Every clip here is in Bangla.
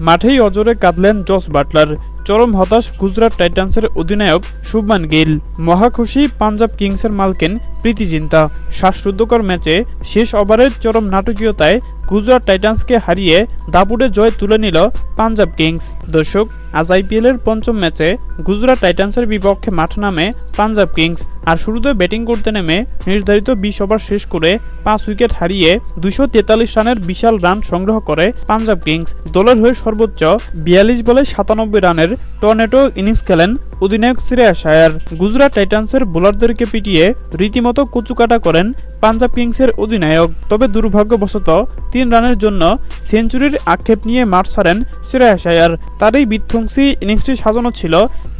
মাঠেই অজরে কাঁদলেন জস বাটলার। চরম হতাশ গুজরাট টাইটান্সের অধিনায়ক শুভমান গিল। মহাখুশি পাঞ্জাব কিংসের মালকেন প্রীতি চিন্তা শ্বাসরুদ্ধকর ম্যাচে শেষ ওভারের চরম নাটকীয়তায় গুজরাট টাইটান্সকে হারিয়ে দাপুটে জয় তুলে নিল পাঞ্জাব কিংস। দর্শক, আজ আইপিএলের পঞ্চম ম্যাচে গুজরাট টাইটান্সের বিপক্ষে মাঠ নামে পাঞ্জাব কিংস আর শুরুতে ব্যাটিং করতে নেমে নির্ধারিত বিশ ওভার শেষ করে পাঁচ উইকেট হারিয়ে দুশো তেতাল্লিশ রানের বিশাল রান সংগ্রহ করে পাঞ্জাব কিংস। দলের হয়ে সর্বোচ্চ বিয়াল্লিশ বলে সাতানব্বই রানের টর্নেটো ইনিংস খেলেন অধিনায়ক শ্রেয়াস আয়ার গুজরাট টাইটান্সের বোলারদেরকে পিটিয়ে রীতিমতো কুচুকাটা করেন পাঞ্জাব কিংসের অধিনায়ক। তবে দুর্ভাগ্যবশত তিন রানের জন্য সেঞ্চুরির আক্ষেপ নিয়ে মাঠ ছাড়েন শ্রেয়াস আয়ার তার এই বিধ্বংসী ইনিংসটি সাজানো ছিল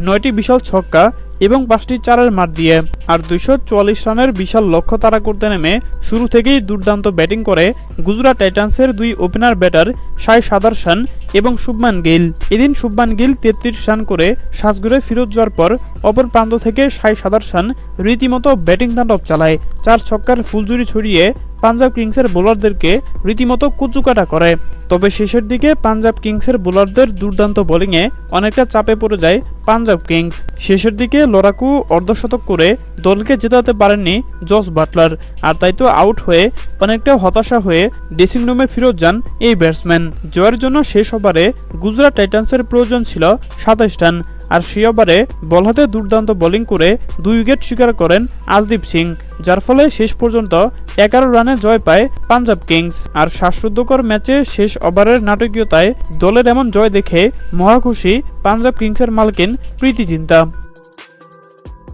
নয়টি বিশাল ছক্কা এবং পাঁচটি চারের মার দিয়ে। আর দুইশো চুয়াল্লিশ রানের বিশাল লক্ষ্য তারা করতে নেমে শুরু থেকেই দুর্দান্ত ব্যাটিং করে গুজরাট টাইটান্সের দুই ওপেনার ব্যাটার সাই সাদার শান এবং শুভমান গিল। এদিন শুভমান গিল তেত্রিশ রান করে সাজগুড়ে ফিরত যাওয়ার পর অপর প্রান্ত থেকে সাই সাদার সান রীতিমতো ব্যাটিং তাণ্ডব চালায়। চার ছক্কার ফুলজুরি ছড়িয়ে পাঞ্জাব কিংসের বোলারদেরকে রীতিমতো কুচুকাটা করে। তবে শেষের দিকে পাঞ্জাব কিংসের বোলারদের দুর্দান্ত বোলিংয়ে অনেকটা চাপে পড়ে যায় পাঞ্জাব কিংস। শেষের দিকে লড়াকু অর্ধশতক করে দলকে জেতাতে পারেননি জস বাটলার। আর তাই তো আউট হয়ে অনেকটা হতাশা হয়ে ড্রেসিং রুমে ফিরত যান এই ব্যাটসম্যান। জয়ের জন্য শেষ ওভারে গুজরাট টাইটান্সের প্রয়োজন ছিল সাতাইশ রান। আর সেই ওভারে বল হাতে দুর্দান্ত বোলিং করে দুই উইকেট শিকার করেন আজদীপ সিং, যার ফলে শেষ পর্যন্ত এগারো রানে জয় পায় পাঞ্জাব কিংস। আর শ্বাসরুদ্ধকর ম্যাচে শেষ ওভারের নাটকীয়তায় দলের এমন জয় দেখে মহাখুশি পাঞ্জাব কিংসের মালকিন প্রীতি চিন্তা